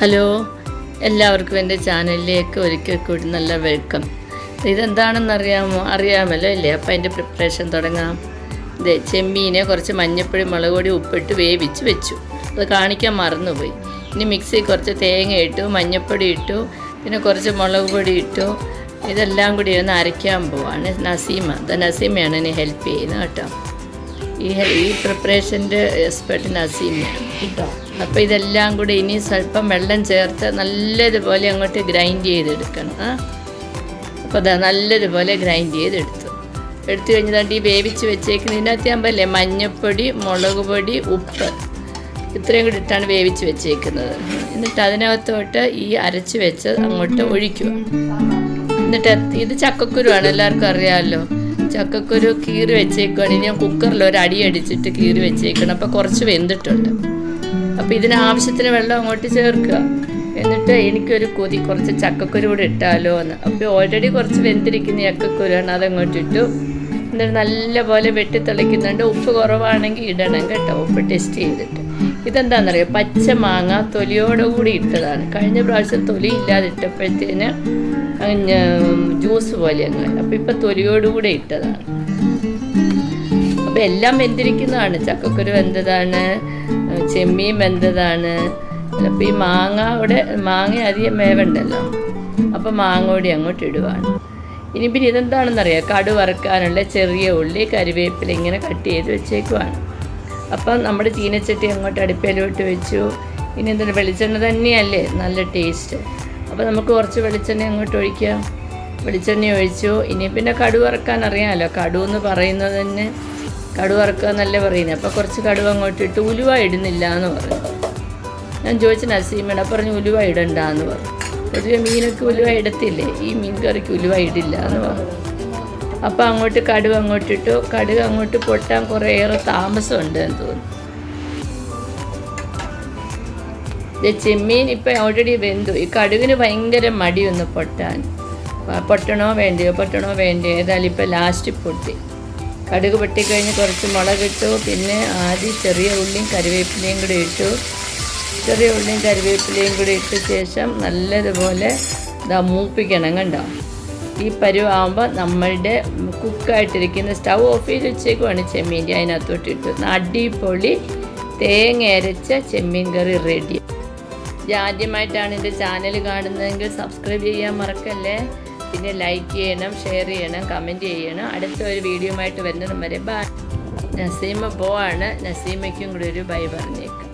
Hello. എല്ലാവർക്കും എന്റെ ചാനലിലേക്ക് ഒരിക്കൽ കൂടി നല്ല വെൽക്കം. ഇതെന്താണെന്ന് അറിയാമോ അറിയാമല്ലോ അല്ലേ? അപ്പം അതിന്റെ പ്രിപ്പറേഷൻ തുടങ്ങാം. ഇതേ ചെമ്മീനെ കുറച്ച് മഞ്ഞപ്പൊടി മുളക് പൊടി ഉപ്പിട്ട് വേവിച്ച് വെച്ചു. അത് കാണിക്കാൻ മറന്നുപോയി. ഇനി മിക്സിയിൽ കുറച്ച് തേങ്ങ ഇട്ടു മഞ്ഞപ്പൊടി ഇട്ടു പിന്നെ കുറച്ച് മുളക് പൊടി ഇട്ടു. ഇതെല്ലാം കൂടി ഒന്ന് അരയ്ക്കാൻ പോവാണ്. നസീമ. ദ നസീമയാണ് എന്നെ ഹെൽപ്പ് ചെയ്യുന്നത് കേട്ടോ. ഈ ഈ പ്രിപ്പറേഷന്റെ എക്സ്പെർട്ട് നസീമ കേട്ടോ അപ്പോൾ ഇതെല്ലാം കൂടി ഇനി സ്വല്പം വെള്ളം ചേർത്ത് നല്ലതുപോലെ അങ്ങോട്ട് ഗ്രൈൻഡ് ചെയ്തെടുക്കണം. ആ. അപ്പോൾ അതാ നല്ലതുപോലെ ഗ്രൈൻഡ് ചെയ്തെടുത്തു. എടുത്തു കഴിഞ്ഞതാണ്ട് ഈ വേവിച്ച് വെച്ചേക്കുന്നതിനകത്ത് ആകുമ്പോഴല്ലേ മഞ്ഞൾപ്പൊടി മുളക് പൊടി ഉപ്പ്. ഇത്രയും കൂടി ഇട്ടാണ് വേവിച്ച് വെച്ചേക്കുന്നത്. എന്നിട്ട് അതിനകത്തോട്ട് ഈ അരച്ച് വെച്ച് അങ്ങോട്ട് ഒഴിക്കുക. എന്നിട്ട് ഇത് ചക്കക്കുരുവാണ് എല്ലാവർക്കും അറിയാമല്ലോ. ചക്കക്കുരു കീറി വെച്ചേക്കുവാണ്. ഇനി ഞാൻ കുക്കറിൽ ഒരു അടി അടിച്ചിട്ട് കീറി വെച്ചേക്കണം. അപ്പോൾ കുറച്ച് വെന്തിട്ടുണ്ട്. അപ്പോൾ ഇതിന് ആവശ്യത്തിന് വെള്ളം അങ്ങോട്ട് ചേർക്കുക. എന്നിട്ട് എനിക്കൊരു കൊതി കുറച്ച് ചക്കക്കുരു കൂടെ ഇട്ടാലോ എന്ന്. അപ്പോൾ ഓൾറെഡി കുറച്ച് വെന്തിരിക്കുന്ന ചക്കക്കുരുവാണ്. അതങ്ങോട്ട് ഇട്ടു. എന്നിട്ട് നല്ലപോലെ വെട്ടി തിളയ്ക്കുന്നുണ്ട് ഉപ്പ് കുറവാണെങ്കിൽ ഇടണം കേട്ടോ. ഉപ്പ് ടെസ്റ്റ് ചെയ്തിട്ട്. ഇതെന്താണെന്നറിയോ പച്ച മാങ്ങ തൊലിയോടുകൂടി ഇട്ടതാണ്. കഴിഞ്ഞ പ്രാവശ്യം തൊലി ഇല്ലാതെ ഇട്ടപ്പോഴത്തേന് ജ്യൂസ് പോലെ അങ്ങ് അപ്പോൾ ഇപ്പം തൊലിയോടുകൂടെ ഇട്ടതാണ്. അപ്പോൾ എല്ലാം വെന്തിരിക്കുന്നതാണ്. ചക്കക്കുരു വെന്തതാണ് ചെമ്മീൻ വെന്തതാണ്. അപ്പോൾ ഈ മാങ്ങ അവിടെ മാങ്ങ അധികം വേവണ്ടല്ലോ. അപ്പോൾ മാങ്ങ കൂടി അങ്ങോട്ട് ഇടുവാണ്. ഇനി പിന്നെ ഇതെന്താണെന്നറിയാം? കടു വറുക്കാനുള്ള ചെറിയ ഉള്ളി കരിവേപ്പില ഇങ്ങനെ കട്ട് ചെയ്ത് വെച്ചേക്കുവാണ്. അപ്പം നമ്മുടെ ചീനച്ചട്ടി അങ്ങോട്ട് അടുപ്പയിലോട്ട് വെച്ചു. ഇനി എന്താണ് വെളിച്ചെണ്ണ തന്നെയല്ലേ? നല്ല ടേസ്റ്റ് അപ്പോൾ നമുക്ക് കുറച്ച് വെളിച്ചെണ്ണ അങ്ങോട്ട് ഒഴിക്കാം. വെളിച്ചെണ്ണ ഒഴിച്ചു. ഇനി പിന്നെ കടു വറക്കാൻ അറിയാമല്ലോ. കടു എന്ന് പറയുന്നത് തന്നെ കടു വറക്കുക എന്നല്ലേ പറയുന്നത് അപ്പോൾ കുറച്ച് കടുവ അങ്ങോട്ട് ഇട്ട് ഉലുവ ഇടുന്നില്ല എന്ന് പറഞ്ഞു. ഞാൻ ചോദിച്ചു നസീമയുടെ പറഞ്ഞു ഉലുവ ഇടണ്ട എന്ന് പറഞ്ഞു. പൊതുവെ മീനൊക്കെ ഉലുവ ഇടത്തില്ലേ? ഈ മീൻ കറിക്ക് ഉലുവ ഇടില്ല എന്ന് പറഞ്ഞു. അപ്പോൾ അങ്ങോട്ട് കടുക് അങ്ങോട്ട് ഇട്ടു. കടുക് അങ്ങോട്ട് പൊട്ടാൻ കുറേയേറെ താമസമുണ്ട് എന്ന് തോന്നുന്നു. ചെമ്മീൻ ഇപ്പം ഓൾറെഡി വെന്തു. ഈ കടുകിന് ഭയങ്കര മടിയൊന്ന് പൊട്ടാൻ. പൊട്ടണോ വേണ്ടയോ? പൊട്ടണോ വേണ്ടയോ? ഏതായാലും ഇപ്പം ലാസ്റ്റ് പൊട്ടി. കടുക് പൊട്ടിക്കഴിഞ്ഞ് കുറച്ച് മുളകിട്ടു പിന്നെ ആദ്യം ചെറിയ ഉള്ളിയും കറിവേപ്പിലയും കൂടി ഇട്ടു. ചെറിയ ഉള്ളിയും കറിവേപ്പിലയും കൂടി ഇട്ട ശേഷം നല്ലതുപോലെ ഇതാ മൂപ്പിക്കണം കണ്ടോ? ഈ പരുവാകുമ്പോൾ നമ്മളുടെ കുക്കായിട്ടിരിക്കുന്ന സ്റ്റൗ ഓഫ് ചെയ്ത് വെച്ചേക്കുവാണ് ചെമ്മീന്റെ. അതിനകത്തോട്ട് ഇട്ടു അടിപൊളി തേങ്ങ അരച്ച ചെമ്മീൻ കറി റെഡി. ആദ്യമായിട്ടാണ് എന്റെ ചാനൽ കാണുന്നതെങ്കിൽ സബ്സ്ക്രൈബ് ചെയ്യാൻ മറക്കല്ലേ? പിന്നെ ലൈക്ക് ചെയ്യണം ഷെയർ ചെയ്യണം കമന്റ് ചെയ്യണം. അടുത്ത ഒരു വീഡിയോ ആയിട്ട് വരുന്നതും വരെ. ബൈ. നസീമ പോവാണ്. നസീമയ്ക്കും കൂടി ഒരു ബൈ പറഞ്ഞേക്കാം.